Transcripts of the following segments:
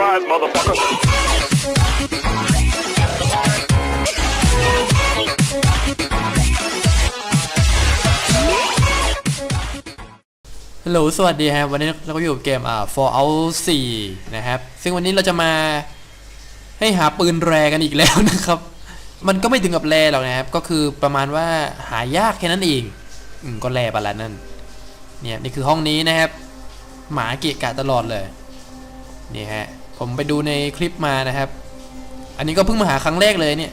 surprise, motherfucker. ฮัลโหลสวัสดีครับ วันนี้เราก็อยู่กับเกมอ่า Fallout 4 นะครับ ซึ่งวันนี้เราจะมาให้หาปืนแรกันอีกแล้วนะครับ มันก็ไม่ถึงกับแรหรอกนะครับ ก็คือประมาณว่าหายากแค่นั้นเองอืมก็แรไปแล้วนั่น เนี่ยนี่คือห้องนี้นะครับ หมาเกะกะตลอดเลย นี่ฮะ ผมไปดูในคลิปมานะครับ อันนี้ก็เพิ่งมาหาครั้งแรกเลยเนี่ย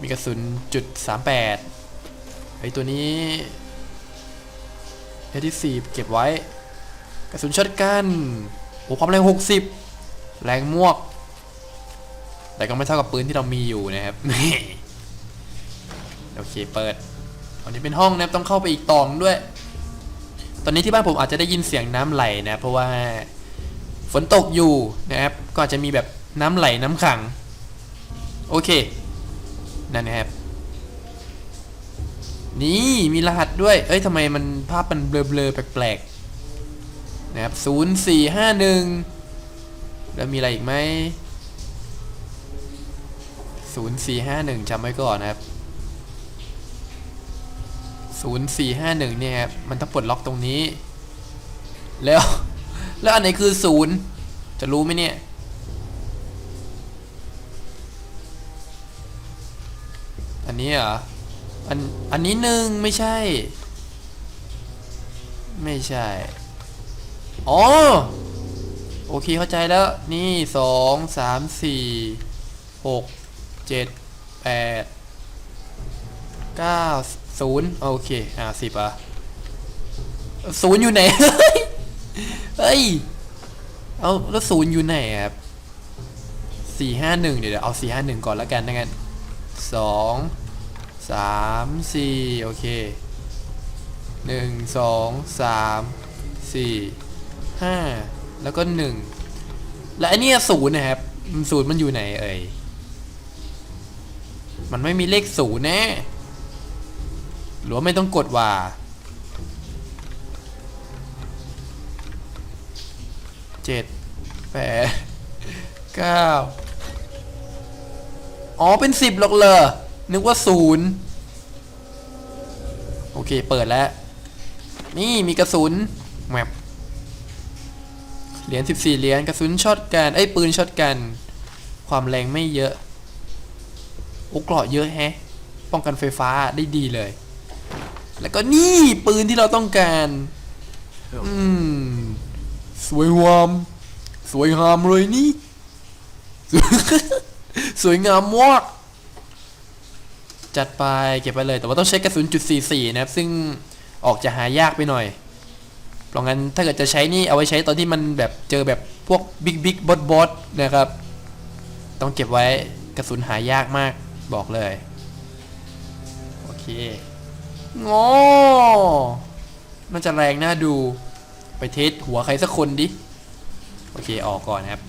มีกระสุนจุดสามแปดไอตัวนี้เอที่สี่เก็บไว้ กระสุนช็อตกันโอ้ความแรงหกสิบแรงมวก แต่ก็ไม่เท่ากับปืนที่เรามีอยู่นะครับโอเคเปิดอันนี้เป็นห้องนะต้องเข้าไปอีกตองด้วย ตอนนี้ที่บ้านผมอาจจะได้ยินเสียงน้ำไหลนะ เพราะว่า ฝนตกอยู่นะครับก็อาจจะมีแบบน้ำไหลน้ำขัง โอเค นั่นนะครับ นี่มีรหัสด้วย เอ้ยทำไมมันภาพมันเบลอๆแปลกๆนะครับศูนย์สี่ห้าหนึ่งแล้วมีอะไรอีกไหมศูนย์สี่ห้าหนึ่งจำไว้ก่อนนะครับศูนย์สี่ห้าหนึ่งเนี่ยครับมันต้องปลดล็อกตรงนี้ แล้ว แล้วอันไหนคือศูนย์จะรู้ไหมเนี่ย อันนี้เหรอ อัน อันนี้หนึ่งไม่ใช่ ไม่ใช่ อ๋อ โอเคเข้าใจแล้ว นี่สองสามสี่หกเจ็ดแปดเก้าศูนย์โอเค อ่าสิบอะศูนย์อยู่ไหน เฮ้ย เอาแล้วศูนย์อยู่ไหนครับสี่ห้าหนึ่งเดี๋ยวเอาสี่ห้าหนึ่งก่อนแล้วกันนะงั้นสองสามสี่โอเคหนึ่งสองสามสี่ห้าแล้วก็หนึ่งและอันเนี้ยศูนย์นะครับศูนย์มันอยู่ไหนเอ่ยมันไม่มีเลขศูนย์แน่หรือว่าไม่ต้องกดว่า เจ็ดแปดเก้าอ๋อเป็นสิบหรอกเหรอนึกว่าศูนย์โอเคเปิดแล้ว นี่มีกระสุนแมปเหรียญ14 เหรียญกระสุนช็อตกันไอ้ยปืนช็อตกัน ความแรงไม่เยอะโอ้เกราะเยอะแฮะ ป้องกันไฟฟ้าได้ดีเลย แล้วก็นี่ปืนที่เราต้องการ อืม สวยงาม สวยงามเลยนี่ สวยงามมากจัดไปเก็บไปเลย แต่ว่าต้องใช้กระสุนจุด44นะครับ ซึ่งออกจะหายากไปหน่อยเพราะงั้นถ้าเกิดจะใช้นี่เอาไว้ใช้ตอนที่มันแบบเจอแบบพวกบิ๊กบิ๊กบอสบอสนะครับ ต้องเก็บไว้กระสุนหายากมากบอกเลย โอเคงอมันจะแรงน่าดู ไปเทสหัวใครสักคนดิ โอเคออกก่อนนะครับ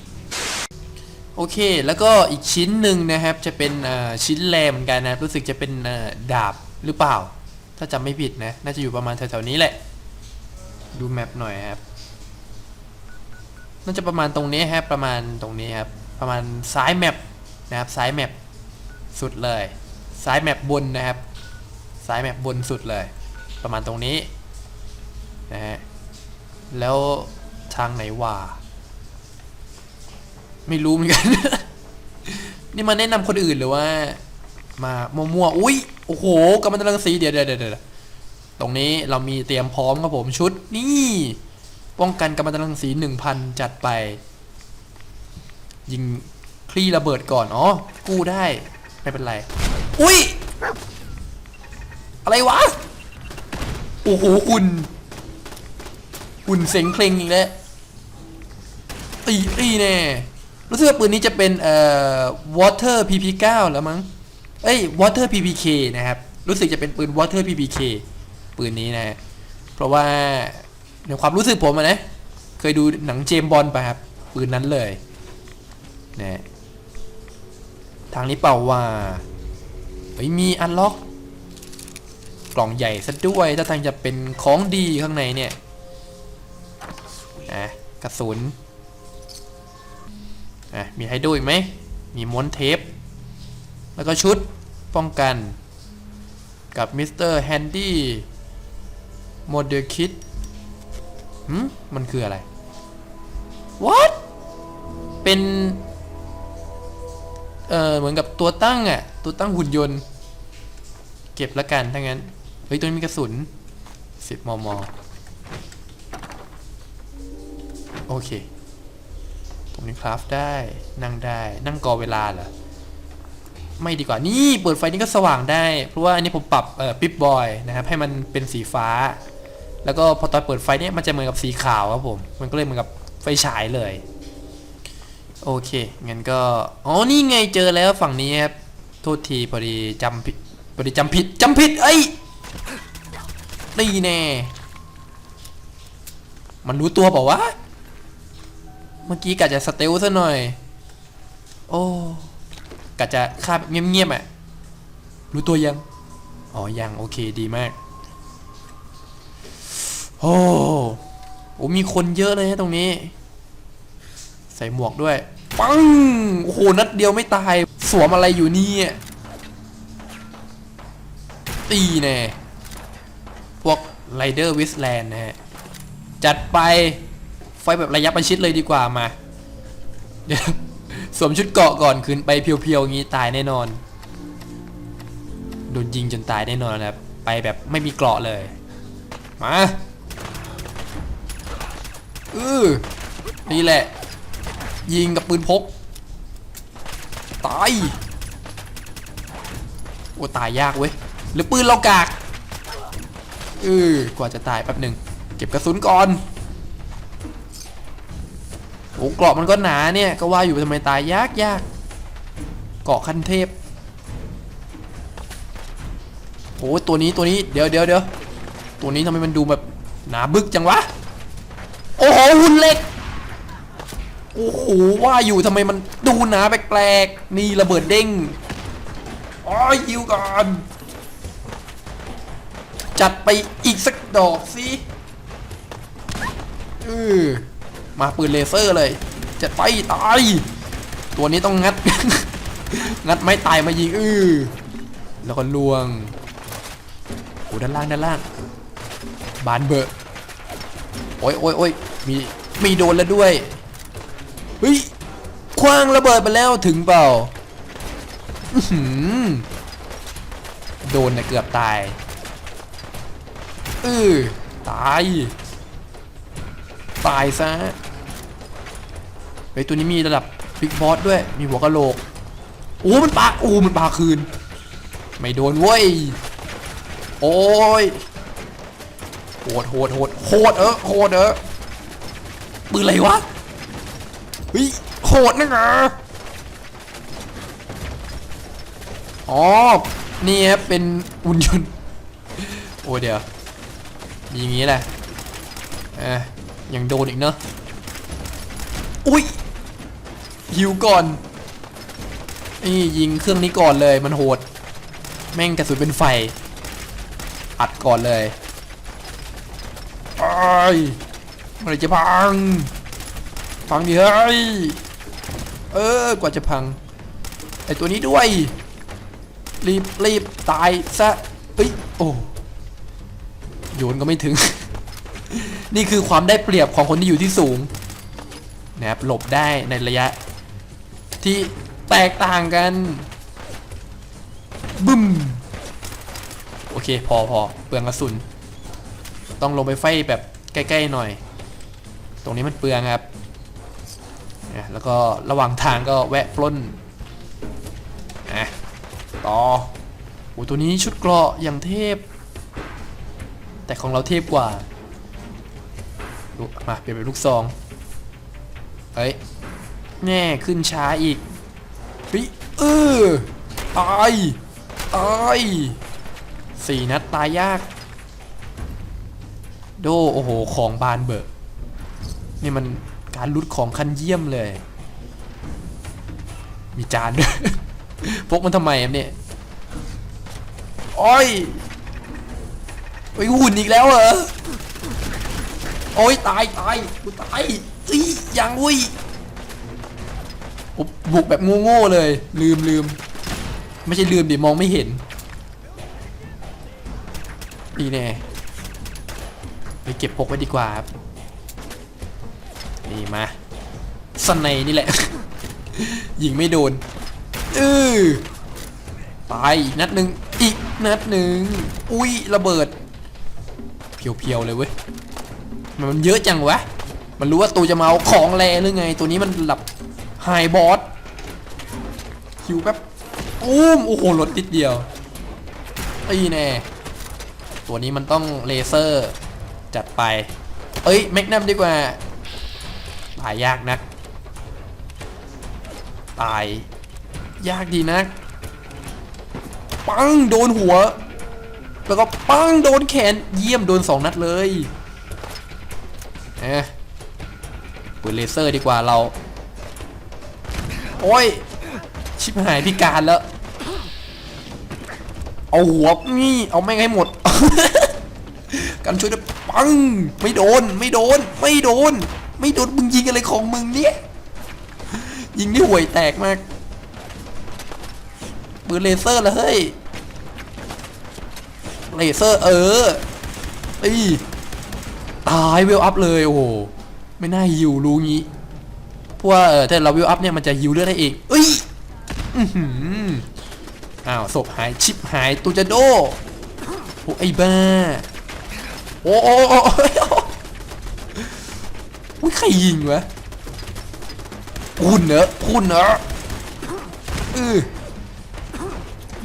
โอเคแล้วก็อีกชิ้นหนึ่งนะครับจะเป็นอ่อชิ้นแรเหมือนกันนะครับรู้สึกจะเป็นดาบหรือเปล่า ถ้าจำไม่ผิดนะ น่าจะอยู่ประมาณแถวๆนี้แหละ ดูแมปหน่อยครับน่าจะประมาณตรงนี้ครับประมาณตรงนี้ครับประมาณซ้ายแมปนะครับซ้ายแมปสุดเลยซ้ายแมปบนนะครับซ้ายแมปบนสุดเลย ประมาณตรงนี้นะฮะ แล้วทางไหนวะไม่รู้เหมือนกัน นี่มาแนะนำคนอื่นหรือว่า มามั่วๆ อุ้ยโอ้โหกำมันตรังสีเดี๋ยวเดี๋ยวเดี๋ยวเดี๋ยวตรงนี้เรามีเตรียมพร้อมครับผมชุดนี่ ป้องกันกำมันตรังสีหนึ่งพันจัดไป ยิงคลี่ระเบิดก่อนอ๋อกู้ได้ ไม่เป็นไร อุ้ยอะไรวะ โอ้โหหุ่น หุ่นเสียงเคลงอีกแล้วตีตีแน่รู้สึกว่าปืนนี้จะเป็นเอ่อ water pp9 แล้วมั้งเอ้ย water ppk นะครับ รู้สึกจะเป็นปืน water ppk ปืนนี้นะ เพราะว่าในความรู้สึกผมนะเคยดูหนังเจมบอลไปครับ ปืนนั้นเลยนะทางนี้เปล่าว่าเฮ้ยมีอันล็อก กล่องใหญ่ซะด้วย ถ้าทางจะเป็นของดีข้างในเนี่ย นะกระสุนอะมีให้ดูอีกไหมมีม้วนเทป แล้วก็ชุดป้องกัน กับมิสเตอร์แฮนดี้โมเดลคิดหืมมันคืออะไร what เป็น เออเหมือนกับตัวตั้งอะ ตัวตั้งหุ่นยนต์ เก็บละกันถ้างั้น เฮ้ย ตัวนี้มีกระสุน 10 มม โอเคตรงนี้คราฟได้ นั่งได้ นั่งกอเวลาเหรอ ไม่ดีกว่า นี่ เปิดไฟนี่ก็สว่างได้ เพราะว่าอันนี้ผมปรับเอ่อปิ๊บบอยนะครับ ให้มันเป็นสีฟ้า แล้วก็พอตอนเปิดไฟเนี่ยมันจะเหมือนกับสีขาวครับผม มันก็เลยเหมือนกับไฟฉายเลย โอเค งั้นก็ อ๋อ นี่ไงเจอแล้วฝั่งนี้ครับ โทษทีพอดีจำผิด พอดีจำผิดจำผิด เอ้ยนี่แน่ มันรู้ตัวเปล่าวะ เมื่อกี้กะจะสเตลซะหน่อย โอ้กะจะฆ่าแบบเงียบๆอะ รู้ตัวยัง อ๋อ ยัง โอเค ดีมาก โอ้โอ้มีคนเยอะเลยนะตรงนี้ ใส่หมวกด้วย ปัง โอ้โห นัดเดียวไม่ตาย สวมอะไรอยู่นี่ตีแน่พวกไรเดอร์วิสแลนด์นะฮะ จัดไป ไฟแบบระยะประชิดเลยดีกว่ามา เดี๋ยวสวมชุดเกราะก่อนขึ้นไปเพียวๆอย่างนี้ตายแน่นอน โดนยิงจนตายแน่นอนนะครับ ไปแบบไม่มีเกราะเลย มาอือนี่แหละ ยิงกับปืนพก ตาย โอ้ตายยากเว้ย หรือปืนเรากากเออกว่าจะตายแป๊บหนึ่ง เก็บกระสุนก่อน อ้เกราะมันก็หนาเนี่ย ก็ว่าอยู่ทำไมตายยากยากเกาะขั้นเทพโอ้ตัวนี้ตัวนี้เดี๋ยวเดี๋ยวเดี๋ยวตัวนี้ทำไมมันดูแบบหนาบึกจังวะ โอ้โหหุ่นเหล็กโอ้โหว่าอยู่ทำไมมันดูหนาแปลกๆนี่ระเบิดเด้งอ๋อยิวก่อนจัดไปอีกสักดอกสิเออ มาปืนเลเซอร์เลยจัดไปตาย ตัวนี้ต้องงัด งัดไม้ตายมายิงอือแล้วก็ลวงโอ้ด้านล่างด้านล่าง บานเบอร์โอ้ยโอ้ยโอ้ยมีมีโดนแล้วด้วยเฮ้ยคว้างระเบิดไปแล้วถึงเปล่าโดนนะเกือบตายเออตาย ตายซะเฮ้ยตัวนี้มีระดับบิ๊กบอสด้วยมีหัวกะโหลกโอ้มันปาโอ้มันปาคืน ไม่โดนเว้ยโอ้ยโหดโหดโหดโหดเออโหดเออปืนอะไรวะเฮ้ยโหดนะเหรออ๋อนี่ครับเป็นหุ่นยนต์โอ้เดี๋ยวมีอย่างงี้แหละเอะ ยังโดนอีกเนอะอุ้ยฮิวก่อนนี่ยิงเครื่องนี้ก่อนเลยมันโหด แม่งกระสุนเป็นไฟ อัดก่อนเลยไอ้ยมันจะพัง พังดิเฮ้ย เออกว่าจะพังไอตัวนี้ด้วย รีบรีบตายซะเอ้ยโอ้โยนก็ไม่ถึง นี่คือความได้เปรียบของคนที่อยู่ที่สูงนะครับหลบได้ในระยะ ที่แตกต่างกัน บึ้ม โอเค พอพอเปลืองกระสุน ต้องลงไปไฟแบบใกล้ๆหน่อย ตรงนี้มันเปลืองครับ แล้วก็ระหว่างทางก็แวะปล้นอะต่อโอ้ตัวนี้ชุดเกราะอย่างเทพ แต่ของเราเทพกว่า ดูมาเปลี่ยนเป็นลูกซองเฮ้ยแน่ขึ้นช้าอีกเฮ้ยเออตายตายสี่นัดตายยาก โดโอ้โห ของบานเบิกนี่มันการลุดของคันเยี่ยมเลย มีจานด้วย พกมันทำไมครับเนี่ยโอ้ยโอ้หุ่นอีกแล้วเหรอ โอ้ยตายตายกูตายอียังอุ้ยบุกแบบโง่ๆเลย ลืมลืมไม่ใช่ลืมดิมองไม่เห็นดีแน่ไปเก็บพกไว้ดีกว่าครับนี่มาสนในนี่แหละ ยิงไม่โดนเออตายอีกนัดหนึ่งอีกนัดหนึ่งอุ้ยระเบิดเพียวๆเลยเว้ย มันเยอะจังวะ มันรู้ว่าตูจะมาเอาของแรหรือไง ตัวนี้มันหลับไฮบอสคิวแป๊บอุ้มโอ้โหลดนิดเดียวตีแน่ ตัวนี้มันต้องเลเซอร์จัดไป เอ้ยแมกนัมดีกว่าตายยากนัก ตาย ยากดีนัก ปังโดนหัว แล้วก็ปังโดนแขนเยี่ยมโดนสองนัดเลย เอ๊ะปืนเลเซอร์ดีกว่าเรา โอ้ย ชิบหายพิการแล้ว เอาหัวนี่เอาแม่งให้หมด กันช่วยด้วยปัง ไม่โดน ไม่โดน ไม่โดน ไม่โดน มึงยิงอะไรของมึงเนี่ย ยิงนี่ห่วยแตกมากปืนเลเซอร์ลยเฮ้ย เลเซอร์เออตี ตายเวลอัพเลยโอ้โหไม่น่าฮิวรู้งี้เพราะว่าเออถ้าเราเวลอัพเนี่ยมันจะฮิวเลือดได้เองเอ้ยอื้อหืออ้าวศพหายชิปหายตูจะโดโอ้ไอ้บ้าโอ้โอ้โอ้อุ้ยใครยิงวะคุณเนอะคุณเนอะเออ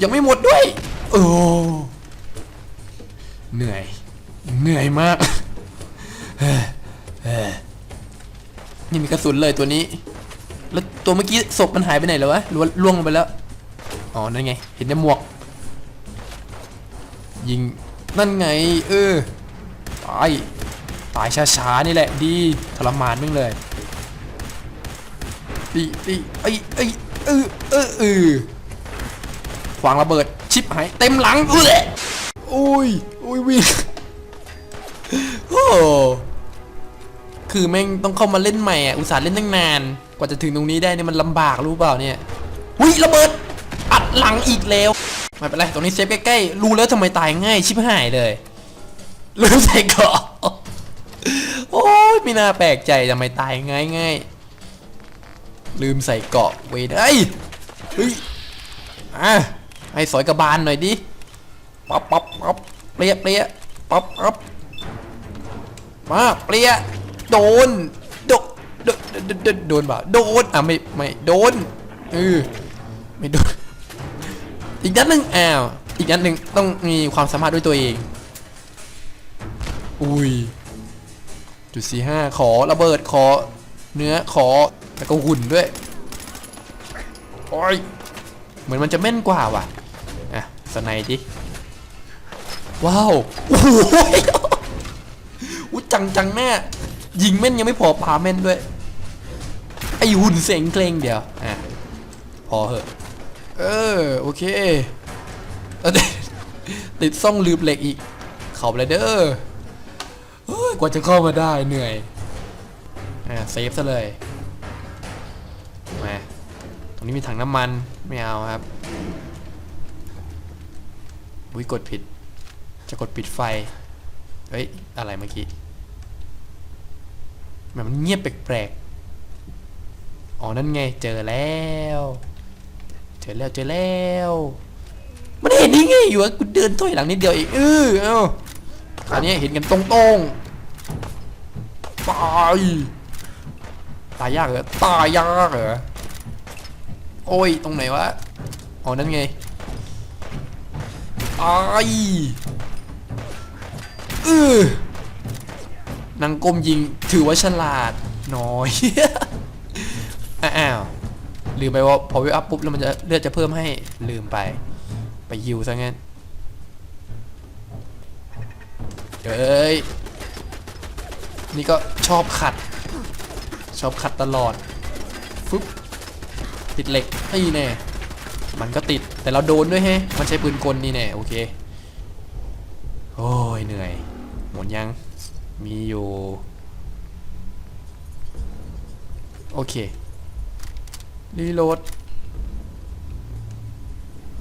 ยังไม่หมดด้วย โอ้เหนื่อย เหนื่อยมาก นี่มีกระสุนเลยตัวนี้ แล้วตัวเมื่อกี้ศพมันหายไปไหนแล้ววะหรือว่าล่วงลงไปแล้ว อ๋อ นั่นไง เห็นในหมวก ยิง นั่นไง เออ ตาย ตายช้าๆนี่แหละ ดีทรมานมึงเลยตีตีไอ้ไอ้ยเออเออเออวางระเบิด ชิปหาย เต็มหลังเออโอ้ยโอ้ยวิ่งโอ้ คือแม่งต้องเข้ามาเล่นใหม่อะอุตส่าห์เล่นตั้งนาน กว่าจะถึงตรงนี้ได้เนี่ยมันลำบากรู้เปล่าเนี่ยหุยระเบิดอัดหลังอีกแล้วไม่เป็นไรตรงนี้เซฟใกล้ๆรู้แล้วทำไมตายง่ายชิบหายเลยลืมใส่เกาะโอ้ยไม่น่าแปลกใจทำไมตายง่ายง่ายลืมใส่เกาะเว้ยเอ้ยเฮ้ยอะให้สอยกระบาลหน่อยดิป๊อปป๊อปป๊อปเปรี้ยเปรี้ยป๊อปป๊อปมาเปรี้ย โดนโดโดโดโดโดนบ่าโดนอะไม่ไม่โดนเออไม่โดนอีกนัดหนึ่งอ้าวอีกนัดหนึ่งต้องมีความสามารถด้วยตัวเอง อุ้ยจุดสี่ห้าขอระเบิดขอเนื้อขอแล้วก็หุ่นด้วยโอ้ยเหมือนมันจะแม่นกว่าว่ะอะสไนดิว้าวโอ้โหอุ้ยจังจังแน่ ยิงแม่นยังไม่พอปาแม่นด้วย ไอหุ่นเสียงเพลงเดียวอะพอเหอะ เออ โอเค ติดติดซ่องลืมเหล็กอีก เข้าไปเลยเด้อเฮ้ยกว่าจะเข้ามาได้เหนื่อย อะเซฟซะเลยมาตรงนี้มีถังน้ำมันไม่เอาครับอุ้ยกดผิด จะกดปิดไฟ เฮ้ย อะไรเมื่อกี้ แหมมันเงียบแปลกๆ อ๋อนั่นไงเจอแล้ว เจอแล้วเจอแล้ว มันเห็นได้ไงอยู่อะกูเดินถอยหลังนิดเดียวเองเออเอ้าอันนี้เห็นกันตรงๆ ตาย ตายยากเหรอ ตายยากเหรอ โอ้ย ตรงไหนวะ อ๋อนั่นไง ตายเออ นางก้มยิงถือว่าฉลาดน้อยอ้าวลืมไปว่าพอวิวอัพปุ๊บแล้วมันจะเลือดจะเพิ่มให้ลืมไป ไปยิวซะงั้นเอ้ยนี่ก็ชอบขัด ชอบขัดตลอดฟึบติดเหล็กนี่แน่มันก็ติดแต่เราโดนด้วยแฮะมันใช้ปืนกลนี่แน่โอเคโอ้ยเหนื่อยหมดยัง มีอยู่ โอเค รีโหลด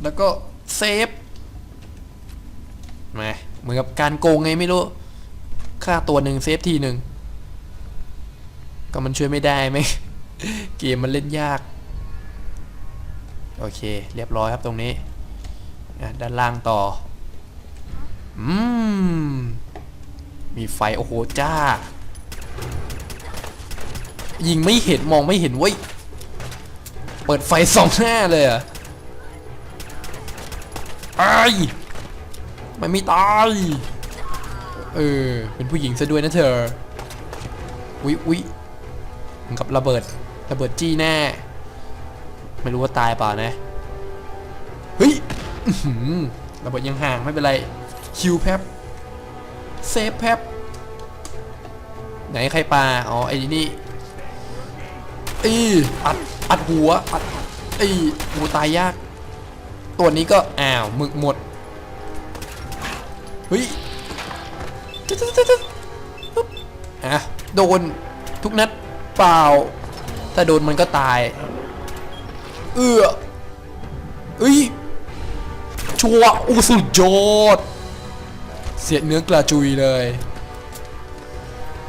แล้วก็เซฟมาเหมือนกับการโกงไงไม่รู้ ค่าตัวหนึ่งเซฟทีหนึ่ง ก็มันช่วยไม่ได้ไหม เกมมันเล่นยาก โอเค เรียบร้อยครับตรงนี้ ด้านล่างต่อ อืม มีไฟโอ้โหจ้า ยิงไม่เห็นมองไม่เห็นเว้ย เปิดไฟสองหน้าเลยอะไอ้มันไม่ตายเออ เป็นผู้หญิงซะด้วยนะเธอ อุ๊ยอุ๊ยเหมือนกับระเบิด ระเบิดจี้แน่ ไม่รู้ว่าตายเปล่านะ เฮ้ยระเบิดยังห่างไม่เป็นไร คิวแพบเซฟแพบ ไหนใครปลาอ๋อไอ้นี่อีอัดอัดหัวอัดอีหูตายยาก ตัวนี้ก็อ้าวหมึกหมดเฮ้ยตึ๊ดตึ๊ดตึ๊ดตึ๊ดปึ๊บอะโดนทุกนัดเปล่าถ้าโดนมันก็ตาย เอื้อเอ้ยชัวร์อู้สุดยอดเสียเนื้อกระจุยเลย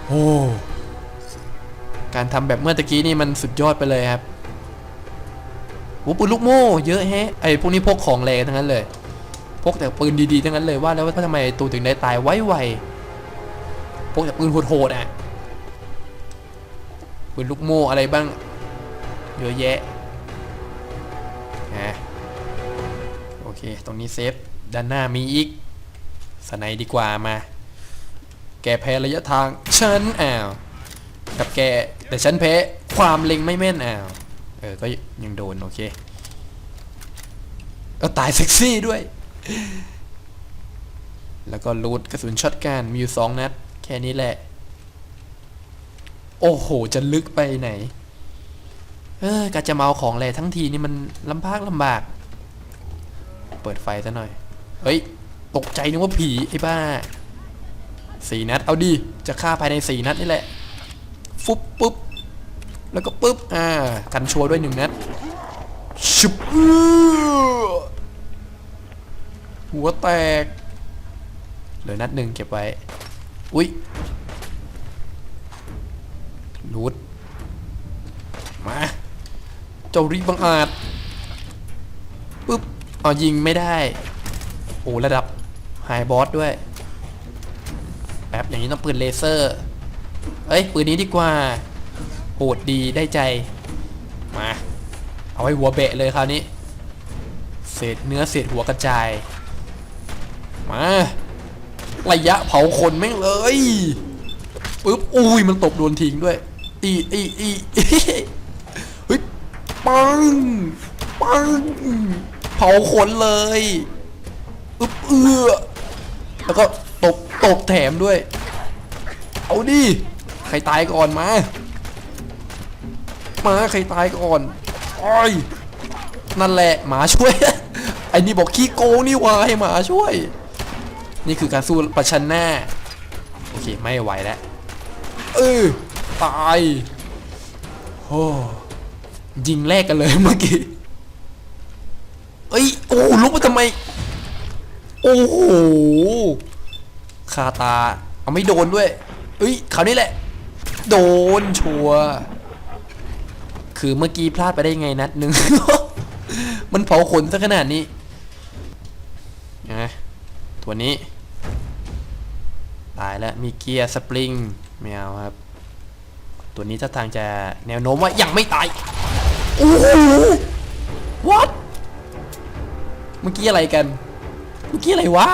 โอ้การทำแบบเมื่อตะกี้นี่มันสุดยอดไปเลยครับโอ้ปืนลูกโม่เยอะแฮะไอพวกนี้พกของแรงทั้งนั้นเลยพกแต่ปืนดีๆทั้งนั้นเลยว่าแล้วว่าทำไมตูถึงได้ตายไวๆพกแต่ปืนโหดๆอะปืนลูกโม่อะไรบ้างเยอะแยะนะโอเค ตรงนี้เซฟ ด้านหน้ามีอีกสไนดีกว่ามา แกแพ้ระยะทาง ฉันอ้าวกับแกแต่ฉันแพ้ความเล็งไม่แม่นอ้าวเออก็ยังโดนโอเคก็ตายเซ็กซี่ด้วย แล้วก็รูดกระสุนช็อตกันมีอยู่สองนัด แค่นี้แหละ โอ้โห จะลึกไปไหน เออกาจะเมาของแหละทั้งทีนี่มันลำบากลำบาก เปิดไฟซะหน่อย เฮ้ย ตกใจนึกว่าผีไอ้บ้า สี่นัด เอาดิจะฆ่าภายในสี่นัดนี่แหละ ฟุบปุ๊บ แล้วก็ปุ๊บ อ่า กันชัวร์ด้วยหนึ่งนัด ชุบหัวแตก เหลือนัดหนึ่งเก็บไว้ อุ๊ยรูดมา เจ้าริบังอาจปุ๊บ เอายิงไม่ได้ โอ้ ระดับไฮบอสด้วย แป๊บอย่างนี้ต้องปืนเลเซอร์ เอ้ย ปืนนี้ดีกว่า โหดดีได้ใจ มา เอาไว้หัวเบะเลยคราวนี้ เศษเนื้อเศษหัวกระจาย มา ระยะเผาคนแม่งเลยปึ๊บ อุ้ย มันตบโดนทิ้งด้วย อีอีอีอีเฮ้ย ปัง ปัง เผาขนเลย อึ๊บเอือแล้วก็ ตบแถมด้วย เอาดิ ใครตายก่อนมา มาใครตายก่อนโอ้ยนั่นแหละหมาช่วย ไอ้นี่บอกขี้โกงนี่วาให้หมาช่วย นี่คือการสู้ประชันหน้า โอเคไม่ไหวแล้วเออตายโอ้ยิงแรกกันเลยเมื่อกี้เอ้ย โอ้ลุกมาทำไม โอ้โหาตา เอาไม่โดนด้วยเอ้ยคราวนี้แหละ โดนชัวร์คือเมื่อกี้พลาดไปได้ไงนัดหนึ่ง มันเผาขนซะขนาดนี้นะตัวนี้ ตายแล้ว มีเกียร์สปริงไม่เอาครับ ตัวนี้ถ้าทางจะแนวโน้มว่ายังไม่ตาย โอ้โห what เมื่อกี้อะไรกัน เมื่อกี้อะไรวะ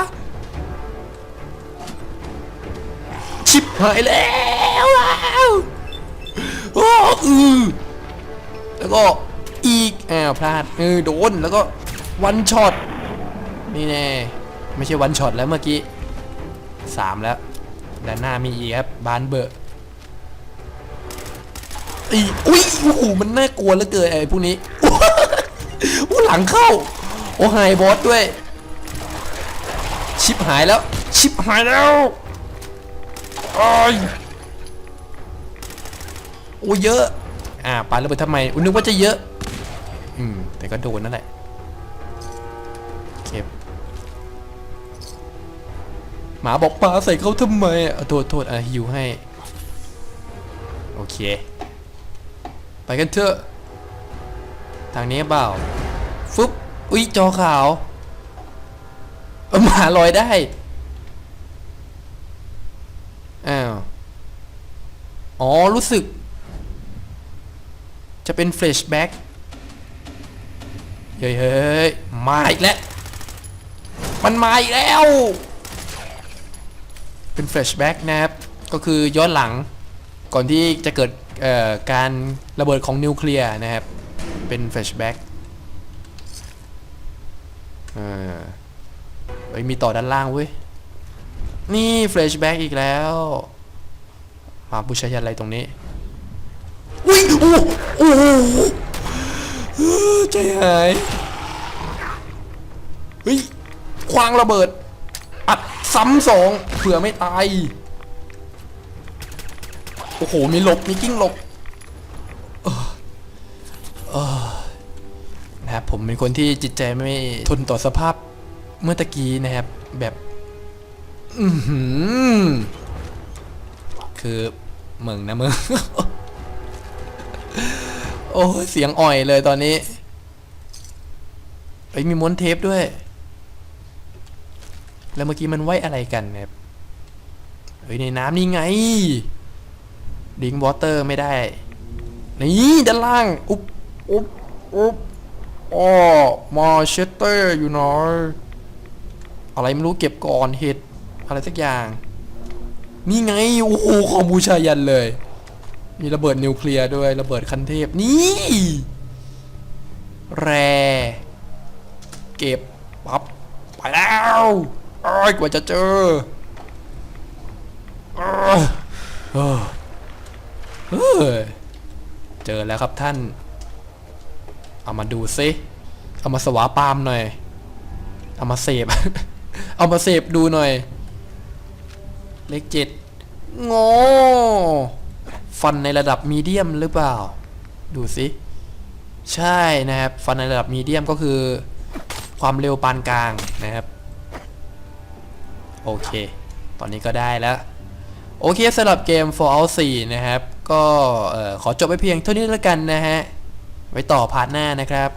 ชิบหายแล้วโอ้อือแล้วก็อีกอ้าวพลาดเออโดนแล้วก็วันช็อตนี่แน่ไม่ใช่วันช็อตแล้วเมื่อกี้สามแล้วด้านหน้ามีอีกครับบานเบอร์อีอุ้ยโอ้โหมันน่ากลัวเหลือเกินไอ้พวกนี้โอ้หลังเข้า โอ้ไฮบอสด้วย ชิปหายแล้ว ชิปหายแล้ว โอ้ยโอ้เยอะ อ่าปาระเบิดทำไมอุ้นึกว่าจะเยอะ อืม แต่ก็โดนนั่นแหละเก็บหมาบอกปลาใส่เขาทำไมอะโทษโทษอะฮิวให้ โอเค ไปกันเถอะ ทางนี้เปล่าฟึบอุ้ยจอขาว หมาลอยได้ อ้าว อ๋อ รู้สึก จะเป็นเฟลชแบ็กเฮ้ยเฮ้ยมาอีกแล้ว มันมาอีกแล้ว เป็นเฟลชแบ็กนะครับ ก็คือย้อนหลัง ก่อนที่จะเกิดการระเบิดของนิวเคลียร์นะครับ เป็นเฟลชแบ็กเออเฮ้ยมีต่อด้านล่างเว้ย นี่เฟลชแบ็กอีกแล้ว มาบูชายันอะไรตรงนี้อุ้ยโอ้โอ้โหเออใจหายเฮ้ยควางระเบิด อัดซ้ำสองเผื่อไม่ตาย โอ้โห มีหลบ มีกิ้งหลบเออเออนะครับผมเป็นคนที่จิตใจไม่ทนต่อสภาพเมื่อตะกี้นะครับ แบบ อือหือคือ มึงนะมึง โอ้เสียงอ่อยเลยตอนนี้เอ้ยมีม้วนเทปด้วย แล้วเมื่อกี้มันไว้อะไรกันนะครับเฮ้ยในน้ำนี่ไง ดิงวอเตอร์ไม่ได้ นี่ด้านล่าง อุ๊บ อุ๊บ อุ๊บอ๋อมาเชตเตอร์อยู่หนอยอะไรไม่รู้เก็บก่อนเห็ด อะไรสักอย่าง นี่ไง โอ้โห ของบูชายันเลย มีระเบิดนิวเคลียร์ด้วย ระเบิดคันเทพ นี่ แรเก็บ ปับไปแล้วโอ้ยกว่าจะเจอเอ้ยเอ้ยเอ้ยเจอแล้วครับท่าน เอามาดูซิ เอามาสวาปามหน่อย เอามาเสพ เอามาเสพดูหน่อย เลขเจ็ดงอฟันในระดับมีเดียมหรือเปล่า ดูสิใช่นะครับ ฟันในระดับมีเดียมก็คือ ความเร็วปานกลางนะครับ โอเค ตอนนี้ก็ได้แล้ว โอเคสำหรับเกม Fallout 4 นะครับ ก็เอ่อขอจบไปเพียงเท่านี้แล้วกันนะฮะ ไว้ต่อพาร์ทหน้านะครับ